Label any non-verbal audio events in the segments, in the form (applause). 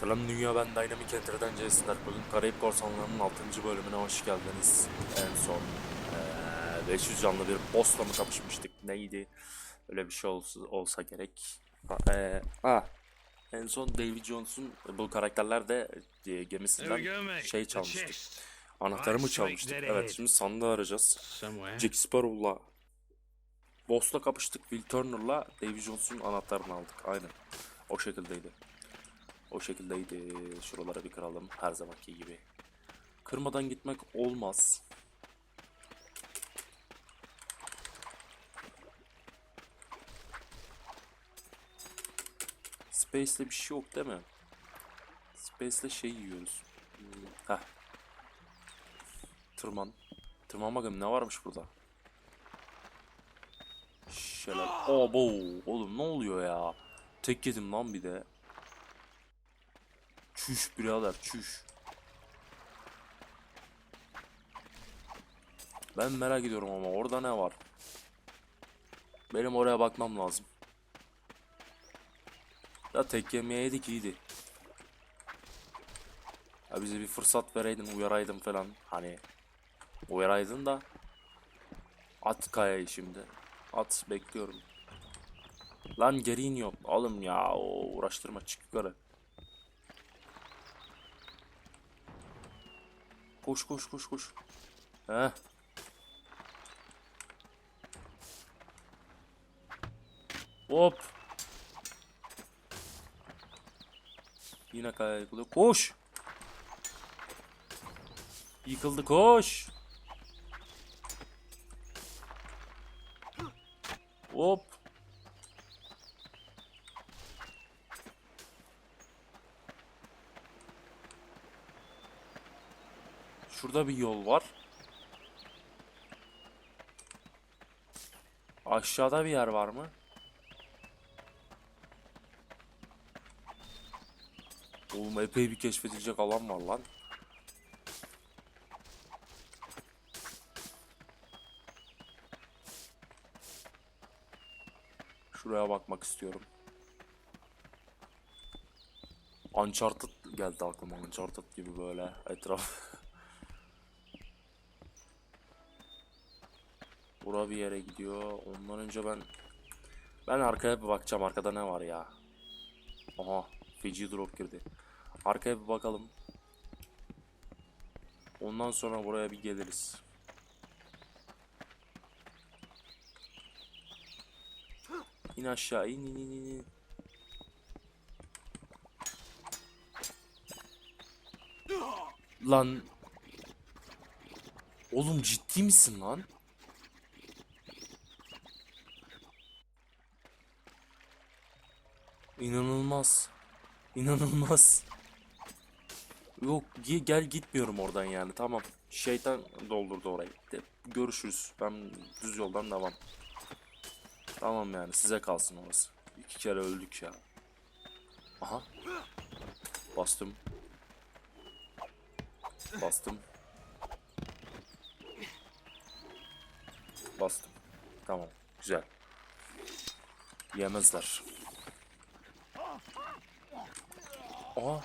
Selam Dünya ben Dynamic Enter'den Jason Bugün Karayip Korsanları'nın 6. bölümüne hoş geldiniz. En son eee 500 canlı bir boss'la mı kapışmıştık neydi? Öyle bir şey olsa, olsa gerek. Eee, ha. En son Davy Jones'un bu karakterler de e, gemisinden şey çalmıştık. Anahtarımı çalmıştık. Evet şimdi sandığı arayacağız. Jack Sparrow'la Boss'la kapıştık. Will Turner'la Davy Jones'un anahtarını aldık. Aynen. O şekildeydi. O şekildeydi. Şuralara bir kıralım. Her zamanki gibi. Kırmadan gitmek olmaz. Space'le bir şey yok değil mi? Space'le şey yiyoruz. Hmm, Heh. Tırman. Tırman bakalım ne varmış burada? Şelal. Abo. Oğlum ne oluyor ya? Tek yedim lan bir de. Çüş birader çüş. Ben merak ediyorum ama orada ne var? Benim oraya bakmam lazım. Ya tek yemeyeydik iyiydi. Ya bize bir fırsat vereydin uyaraydın falan. Hani uyaraydın da at kayayı şimdi. At bekliyorum. Lan geri iniyor. Oğlum ya o uğraştırma çık yukarı. Koş koş koş koş. Heh. Hop. Yine kaya yıkılıyor. Koş. Yıkıldı koş. Hop. Şurada bir yol var. Aşağıda bir yer var mı? Oğlum epey bir keşfedilecek alan var lan. Şuraya bakmak istiyorum. Uncharted geldi aklıma. Uncharted gibi böyle etraf. Bir yere gidiyor. Ondan önce ben ben arkaya bir bakacağım. Arkada ne var ya? Aha, feci drop girdi. Arkaya bir bakalım. Ondan sonra buraya bir geliriz. İn aşağı in in in. in. Lan. Oğlum ciddi misin lan? İnanılmaz. İnanılmaz. Yok ge- gel gitmiyorum oradan yani tamam. Şeytan doldurdu orayı. Görüşürüz. Ben düz yoldan devam. Tamam yani size kalsın orası. İki kere öldük ya. Aha. Bastım. Bastım. Bastım. Tamam. Güzel. Yemezler. Aa.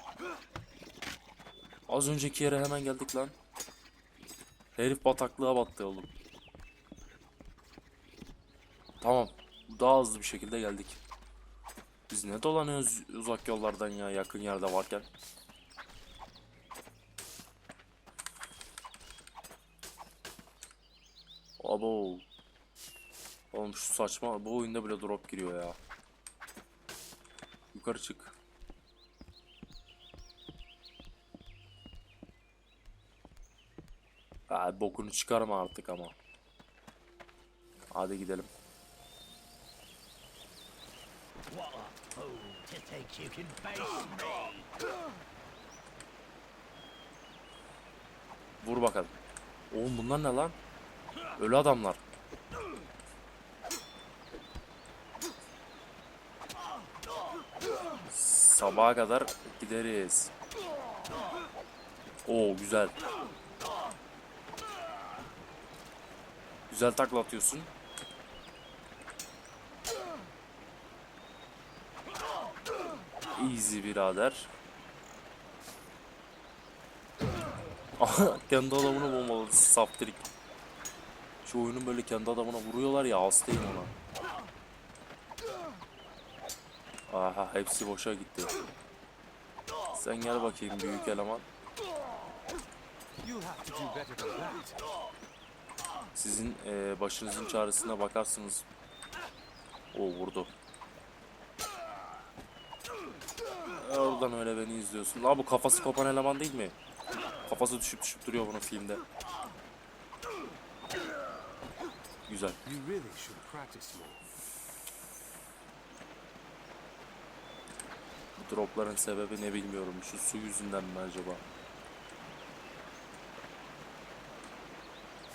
Az önceki yere hemen geldik lan. Herif bataklığa battı oğlum. Tamam. Daha hızlı bir şekilde geldik. Biz ne dolanıyoruz uzak yollardan ya yakın yerde varken. Abo. Oğlum şu saçma bu oyunda bile drop giriyor ya. Yukarı çık. Ha, bokunu çıkarma artık ama. Hadi gidelim. Vur bakalım. Oğlum bunlar ne lan? Ölü adamlar. sabaha kadar gideriz. Oo güzel. Güzel takla atıyorsun. Easy birader. kendi adamını bombaladı saftirik. Şu oyunun böyle kendi adamına vuruyorlar ya hastayım ona. Aha hepsi boşa gitti. Sen gel bakayım büyük eleman. Sizin eee, başınızın çaresine bakarsınız. O vurdu. Oradan öyle beni izliyorsun. La bu kafası kopan eleman değil mi? Kafası düşüp düşüp duruyor bunun filmde. Güzel. Dropların sebebi ne bilmiyorum. Şu su yüzünden mi acaba?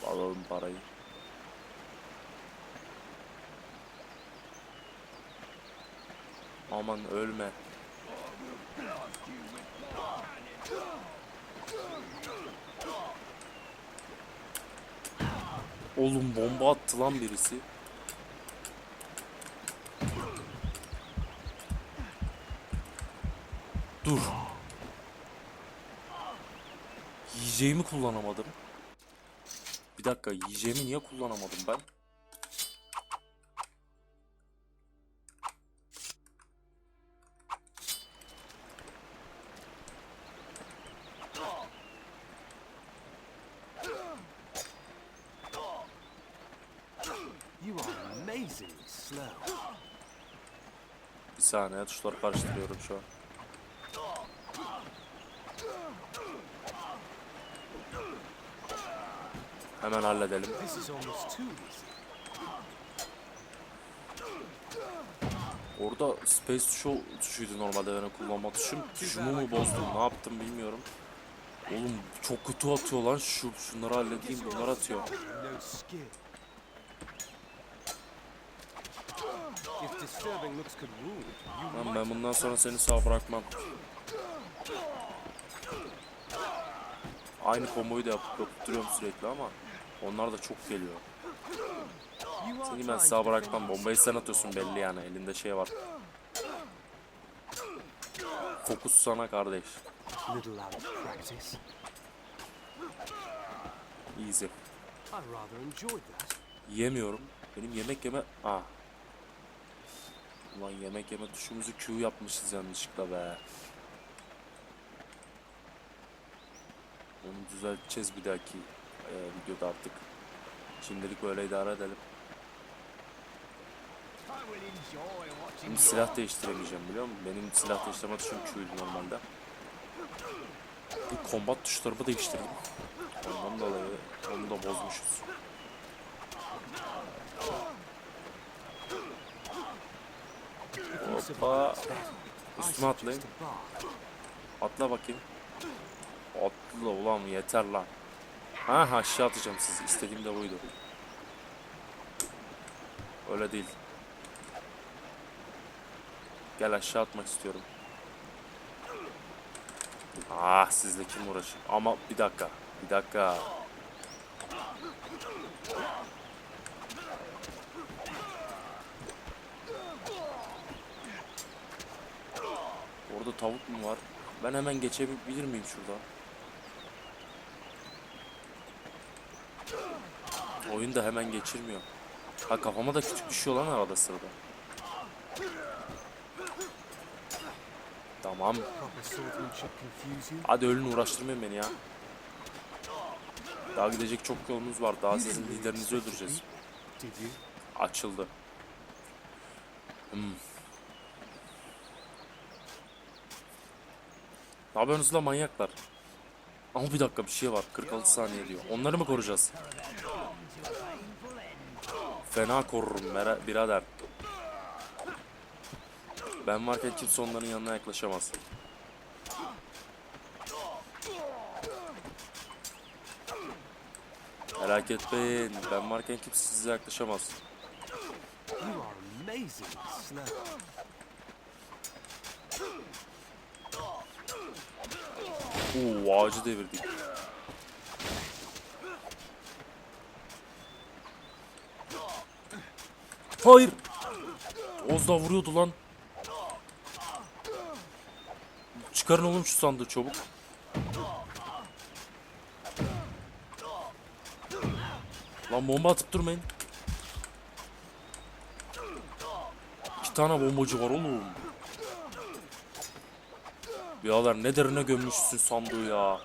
Alalım parayı. Aman ölme. Oğlum bomba attı lan birisi. Dur. Yiyeceğimi kullanamadım. Bir dakika yiyeceğimi niye kullanamadım ben? Bir saniye tuşları karıştırıyorum şu an. Hemen halledelim. Orada Space tuşu tuşuydu normalde yani kullanma tuşum. Tuşumu mu bozdum ne yaptım bilmiyorum. Oğlum çok kötü atıyor lan şu şunları halledeyim bunlar atıyor. Lan ben bundan sonra seni sağ bırakmam. Aynı komboyu da yapıp duruyorum sürekli ama onlar da çok geliyor. Seni ben sağ bırakmam. Bombayı sen atıyorsun belli yani. Elinde şey var. Fokus sana kardeş. Easy. Yiyemiyorum. Benim yemek yeme... Ah. Ulan yemek yeme tuşumuzu Q yapmışız yanlışlıkla be. Onu düzelteceğiz bir dahaki e, videoda artık. Şimdilik böyle idare edelim. Şimdi silah değiştiremeyeceğim biliyor musun? Benim silah değiştirme tuşum Q'ydu normalde. Bu kombat tuşlarımı değiştirdim. Ondan dolayı onu da bozmuşuz. Hoppa. Üstüme atlayın. Atla bakayım. Atla ulan yeter lan. Ha aşağı atacağım sizi. İstediğim de buydu. Öyle değil. Gel aşağı atmak istiyorum. Ah sizle kim uğraşır? Ama bir dakika. Bir dakika. Orada tavuk mu var? Ben hemen geçebilir miyim şuradan? Oyun da hemen geçirmiyor. Ha kafama da küçük düşüyor lan arada sırada. Tamam. Hadi ölün uğraştırmayın beni ya. Daha gidecek çok yolumuz var. Daha sizin liderinizi öldüreceğiz. Açıldı. Hmm. Ne yapıyorsunuz la manyaklar? Ama bir dakika bir şey var. 46 saniye diyor. Onları mı koruyacağız? Fena korurum birader. Ben varken kimse onların yanına yaklaşamaz. Merak etmeyin. Ben varken kimse size yaklaşamaz. Oo ağacı devirdik. Hayır. Oz daha vuruyordu lan. Çıkarın oğlum şu sandığı çabuk. Lan bomba atıp durmayın. İki tane bombacı var oğlum. Birader ne derine gömmüşsün sandığı ya.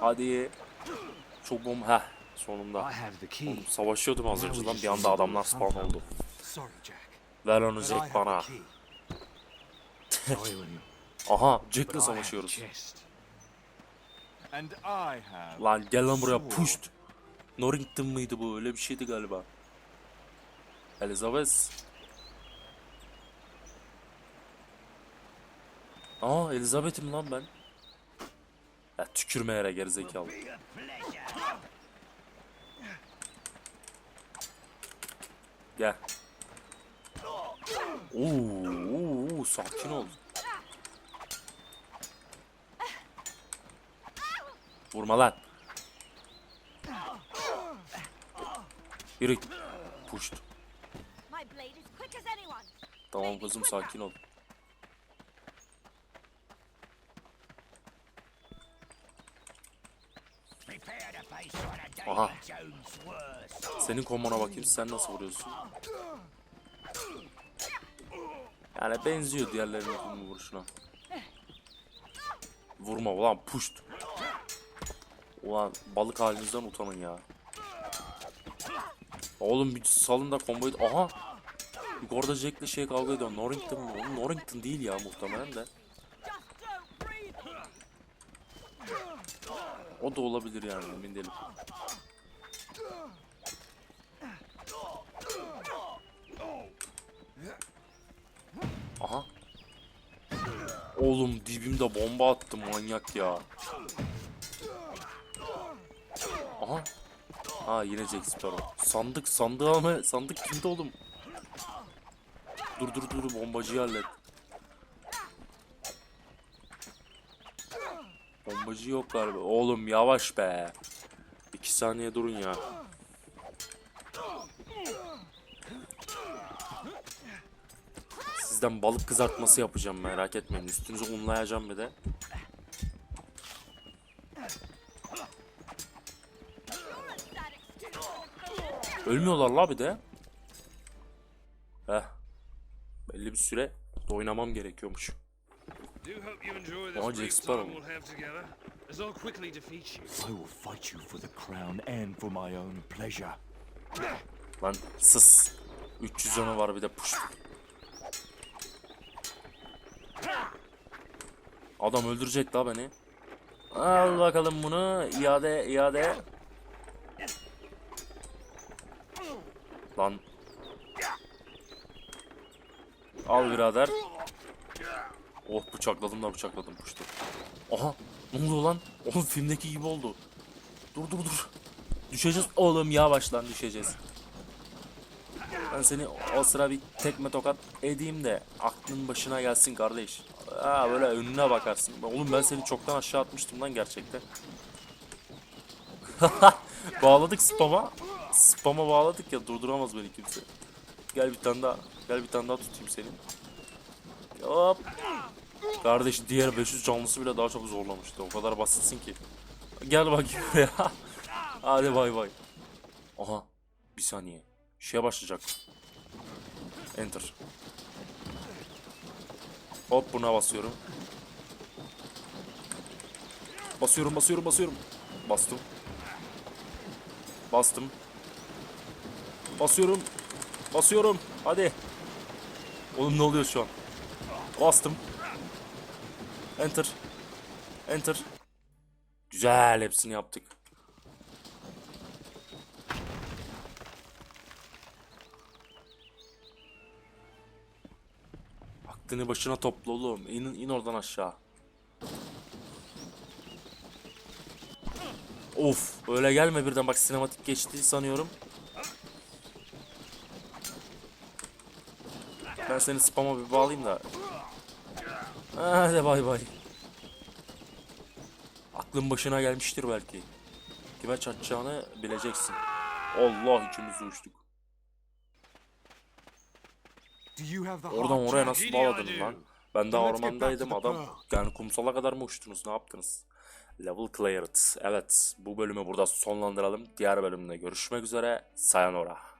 Hadi. Çok bomba. Heh sonunda. Oğlum, savaşıyordum az önce lan bir anda adamlar spawn oldu. Ver onu Jack bana. (laughs) Aha Jack'le savaşıyoruz. Lan gel lan buraya puşt. Norrington mıydı bu? Öyle bir şeydi galiba. Elizabeth. Aa Elizabeth'im lan ben. Ya tükürme yere gerizekalı. Gel. Oo, sakin ol. Vurma lan. Yürü. Puşt. Tamam kızım sakin ol. Aha. Senin komona bakayım sen nasıl vuruyorsun? Yani benziyor diğerlerinin vuruşuna. Vurma ulan puşt. Ulan balık halinizden utanın ya. Oğlum bir salın da komboyu... Aha! Yukarıda Jack'le şey kavga ediyor. Norrington? Oğlum Norrington değil ya muhtemelen de. O da olabilir yani emin değilim. Aha. Oğlum dibimde bomba attı manyak ya. Aha. Ha yine Jack Sparrow. Sandık sandığı ama sandık kimde oğlum? Dur dur dur bombacıyı hallet. Bombacı yok galiba. Oğlum yavaş be. İki saniye durun ya. Sizden balık kızartması yapacağım merak etmeyin. Üstünüzü unlayacağım bir de. Ölmüyorlar la bir de. Heh. Belli bir süre oynamam gerekiyormuş. Do hope you enjoy this Jack brief Sparrow. time we'll have together, as I'll quickly defeat you. I will fight you for the crown and for my own pleasure. Lan sus. 300 canı var bir de push. Adam öldürecek la beni. Al bakalım bunu. iade iade. Lan. Al birader. Oh bıçakladım da bıçakladım puştu. Aha ne oluyor lan? Oğlum filmdeki gibi oldu. Dur dur dur. Düşeceğiz oğlum yavaş lan düşeceğiz. Ben seni o sıra bir tekme tokat edeyim de aklın başına gelsin kardeş. Ha böyle önüne bakarsın. Oğlum ben seni çoktan aşağı atmıştım lan gerçekten. (laughs) Bağladık spama. Spama bağladık ya durduramaz beni kimse. Gel bir tane daha. Gel bir tane daha tutayım seni. Hop. Kardeş diğer 500 canlısı bile daha çok zorlamıştı. O kadar basitsin ki. Gel bakayım buraya. (laughs) Hadi bay bay. Aha. Bir saniye. Şeye başlayacak. Enter. Hop buna basıyorum. Basıyorum basıyorum basıyorum. Bastım. Bastım. Basıyorum. Basıyorum. Hadi. Oğlum ne oluyor şu an? Bastım. Enter. Enter. Güzel hepsini yaptık. Aklını başına topla oğlum. İn, in oradan aşağı. Of öyle gelme birden bak sinematik geçti sanıyorum. Ben seni spama bir bağlayayım da. Hadi bay bay. Aklın başına gelmiştir belki. Kime çatacağını bileceksin. Allah ikimiz uçtuk. Oradan oraya nasıl bağladın lan? Ben back ormandaydım adam. Yani kumsala kadar mı uçtunuz? Ne yaptınız? Level cleared. Evet bu bölümü burada sonlandıralım. Diğer bölümde görüşmek üzere. Sayonara.